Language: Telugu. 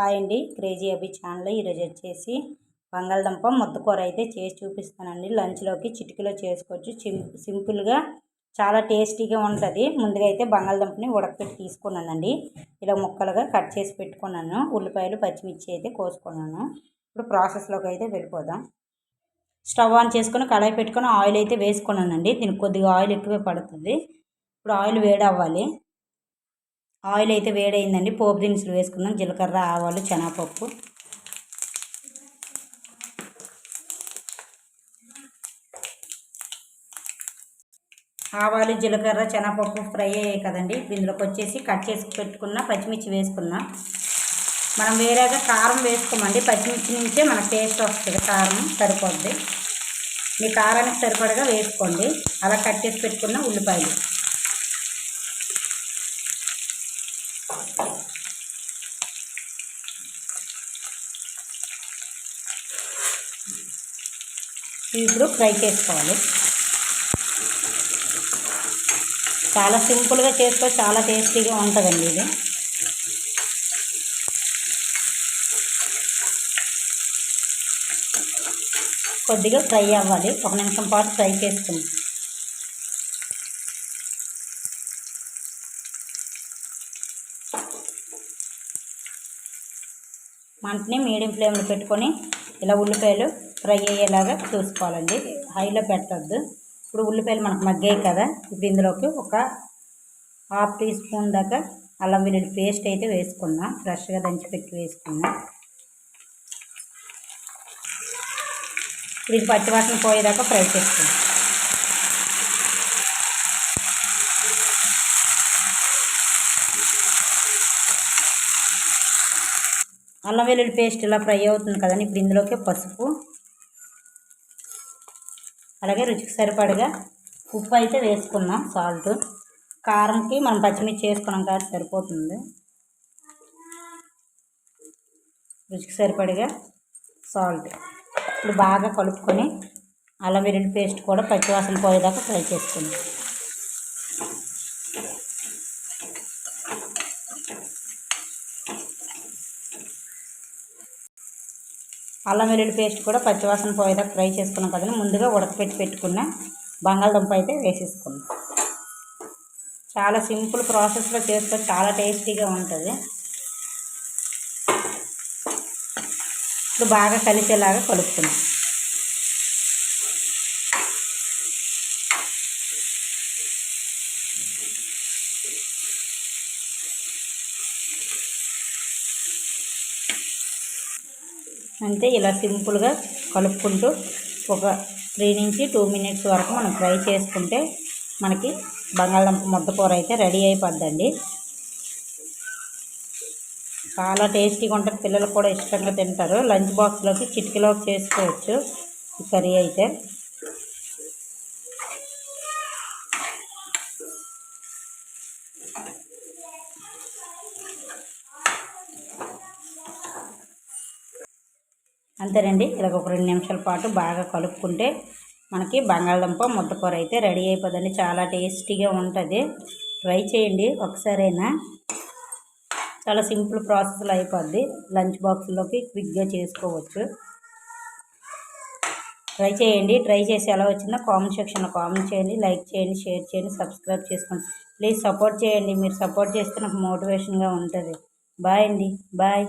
హాయ్ అండి క్రేజీ అభి ఛానల్ ఈరోజు వచ్చేసి బంగాళదుంప ముద్దకూర అయితే చేసి చూపిస్తానండి. లంచ్లోకి చిటికలో చేసుకోవచ్చు. సింపుల్గా చాలా టేస్టీగా ఉంటుంది. ముందుగా అయితే బంగాళదుంపని ఉడకపెట్టి తీసుకున్నానండి. ఇలా ముక్కలుగా కట్ చేసి పెట్టుకున్నాను. ఉల్లిపాయలు పచ్చిమిర్చి అయితే కోసుకున్నాను. ఇప్పుడు ప్రాసెస్లోకి అయితే వెళ్ళిపోదాం. స్టవ్ ఆన్ చేసుకొని కడాయి పెట్టుకొని ఆయిల్ అయితే వేసుకున్నానండి. దీనికి కొద్దిగా ఆయిల్ ఎక్కువే పడుతుంది. ఇప్పుడు ఆయిల్ వేడవ్వాలి. ఆయిల్ అయితే వేడైందండి. పోపు దినుసులు వేసుకుందాం. జీలకర్ర ఆవాలు శనగపప్పు. ఆవాలు జీలకర్ర శనగపప్పు ఫ్రై అయ్యాయి కదండి. ఇందులోకి వచ్చేసి కట్ చేసి పెట్టుకున్న పచ్చిమిర్చి వేసుకుందాం. మనం వేరేగా కారం వేసుకోమండి. పచ్చిమిర్చి నుంచే మన టేస్ట్ వస్తుంది. కారం సరిపోద్ది. మీ కారానికి సరిపడగా వేసుకోండి. అలా కట్ చేసి పెట్టుకున్న ఉల్లిపాయలు. ఇప్పుడు ఫ్రై చేసుకోవాలి. చాలా సింపుల్గా చేసుకో చాలా టేస్టీగా ఉంటుందండి ఇది. కొద్దిగా ఫ్రై అవ్వాలి. ఒక నిమిషం పాటు ఫ్రై చేసుకుంది. మంటని మీడియం ఫ్లేమ్లో పెట్టుకొని ఇలా ఉల్లిపాయలు ఫ్రై అయ్యేలాగా చూసుకోవాలండి. హైలో పెట్టద్దు. ఇప్పుడు ఉల్లిపాయలు మనకు మగ్గాయి కదా ఇప్పుడు ఇందులోకి ఒక హాఫ్ టీ స్పూన్ దాకా అల్లం వెల్లుల్లి పేస్ట్ అయితే వేసుకున్నాం ఫ్రెష్గా దంచిపెట్టి వేసుకున్నాం. ఇప్పుడు ఇది పచ్చివాసన పోయేదాకా ఫ్రై చేసుకున్నాం అల్లం వెల్లుల్లి పేస్ట్ ఇలా ఫ్రై అవుతుంది కదండి. ఇప్పుడు ఇందులోకి పసుపు అలాగే రుచికి సరిపడగా ఉప్పు అయితే వేసుకున్నాం సాల్ట్. కారంకి మనం పచ్చిమిర్చి వేసుకున్నాం కాబట్టి సరిపోతుంది. రుచికి సరిపడగా సాల్ట్. ఇప్పుడు బాగా కలుపుకొని అల్లం వెల్లుల్లి పేస్ట్ కూడా పచ్చివాసన పోయేదాకా ఫ్రై చేసుకుందాం. అల్లం వెల్లుల్లి పేస్ట్ కూడా పచ్చివాసన పోయేదాకా ఫ్రై చేసుకున్నాం కదండి. ముందుగా ఉడకపెట్టి పెట్టుకున్న బంగాళదుంప అయితే వేసేసుకున్నాం. చాలా సింపుల్ ప్రాసెస్లో చేస్తే చాలా టేస్టీగా ఉంటుంది. ఇప్పుడు బాగా కలిసేలాగా కలుపుకున్నాం అంతే ఇలా సింపుల్గా కలుపుకుంటూ ఒక త్రీ నుంచి టూ మినిట్స్ వరకు మనం ఫ్రై చేసుకుంటే మనకి బంగాళదుంప ముద్దకూర అయితే రెడీ అయిపోద్దండి. చాలా టేస్టీగా ఉంటుంది పిల్లలు కూడా ఇష్టంగా తింటారు. లంచ్ బాక్స్లోకి చిటికలోకి చేసుకోవచ్చు ఈ కర్రీ అయితే. అంతేనండి. ఇలాగ ఒక రెండు నిమిషాల పాటు బాగా కలుపుకుంటే మనకి బంగాళదుంప ముద్దకూర అయితే రెడీ అయిపోదండి. చాలా టేస్టీగా ఉంటుంది. ట్రై చేయండి ఒకసారైనా. చాలా సింపుల్ ప్రాసెస్లో అయిపోద్ది. లంచ్ బాక్స్లోకి క్విక్గా చేసుకోవచ్చు. ట్రై చేయండి. ట్రై చేసి ఎలా వచ్చిందో కామెంట్ సెక్షన్లో కామెంట్ చేయండి. లైక్ చేయండి షేర్ చేయండి సబ్స్క్రైబ్ చేసుకోండి. ప్లీజ్ సపోర్ట్ చేయండి. మీరు సపోర్ట్ చేస్తే నాకు మోటివేషన్గా ఉంటుంది. బాయ్ అండి. బాయ్.